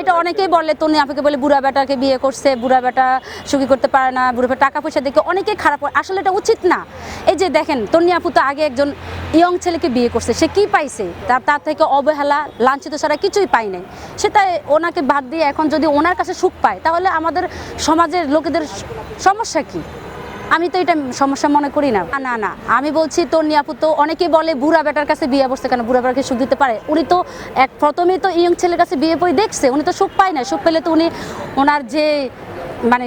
এটা অনেকেই বলে তনি আপুকে বলে বুড়া বেটাকে বিয়ে করছে, বুড়া বেটা সুখী করতে পারে না, বুড়া টাকা পয়সা দেখে অনেকেই খারাপ। আসলে এটা উচিত না। এই যে দেখেন তনি আপু তো আগে একজন ইয়ং ছেলেকে বিয়ে করছে, সে কি পাইছে? তার তার থেকে অবহেলা, লাঞ্ছিত ছাড়া কিছুই পাই নাই। সে তাই ওনাকে বাদ দিয়ে এখন যদি ওনার কাছে সুখ পায়, তাহলে আমাদের সমাজের লোকেদের সমস্যা কি? আমি তো এটা সমস্যা মনে করি না। না, না আমি বলছি তোর নিয়াপুর তো অনেকে বলে বুড়া বেটার কাছে বিয়ে বসছে কেন? বুড়া বেটাকে সুখ দিতে পারে? উনি তো এক প্রথমেই তো ইয়ং ছেলের কাছে বিয়ে বই দেখছে উনি তো সুখ পায় না সুখ পেলে তো উনি ওনার যে মানে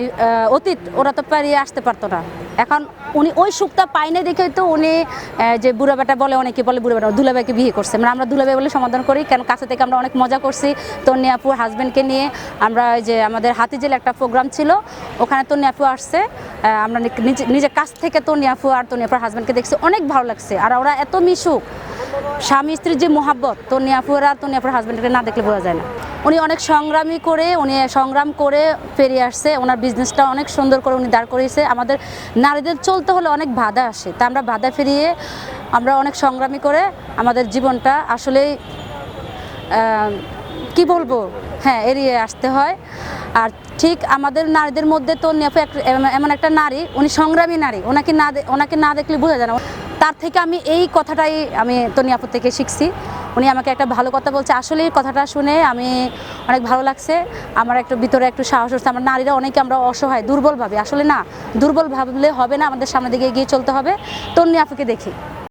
অতীত, ওরা তো পেরিয়ে আসতে পারতো না। এখন উনি ওই সুখটা পায় না দেখেই তো উনি যে বুড়া বেটা বলে, অনেকে বলে বুড়া বেটা, দুলাভাইকে বিয়ে করছে। মানে আমরা দুলাভাই বলে সমাধান করি, কেন কাছে থেকে আমরা অনেক মজা করছি। তন্নি আপু হাজব্যান্ডকে নিয়ে আমরা ওই যে আমাদের হাতিঝিল একটা প্রোগ্রাম ছিল, ওখানে তন্নি আপু আসছে। আমরা নিজে নিজে কাছ থেকে তন্নি আপু আর তন্নি আপুর হাজব্যান্ডকে দেখছি, অনেক ভালো লাগছে। আর ওরা এত মিশুক স্বামী স্ত্রীর যে মোহাব্বত, তন্নি আপুর আর তন্নি আপুর হাজব্যান্ডকে না দেখলে বোঝা যায় না। উনি অনেক সংগ্রামী করে, উনি সংগ্রাম করে পেরিয়ে আসছে। ওনার বিজনেসটা অনেক সুন্দর করে উনি দাঁড় করিয়েছে। আমাদের নারীদের চলতে হলে অনেক বাধা আসে। তা আমরা বাধা ফিরিয়ে আমরা অনেক সংগ্রামী করে আমাদের জীবনটা আসলেই কি বলব? হ্যাঁ এড়িয়ে আসতে হয়। আর ঠিক আমাদের নারীদের মধ্যে তো এক- এমন- একটা নারী, উনি সংগ্রামী নারী, ওনাকে না ওনাকে না দেখলে বোঝা যায় না। তার থেকে আমি এই কথাটাই আমি তনিয়াপুর থেকে শিখছি। উনি আমাকে একটা ভালো কথা বলছে। আসলে কথাটা শুনে আমি অনেক ভালো লাগছে। আমার একটু ভিতরে একটু সাহস হচ্ছে। আমার নারীরা অনেকে আমরা অসহায়, দুর্বল ভাবে। আসলে না, দুর্বল ভাবলে হবে না। আমাদের সামনের দিকে এগিয়ে চলতে হবে। তন্নি দেখি।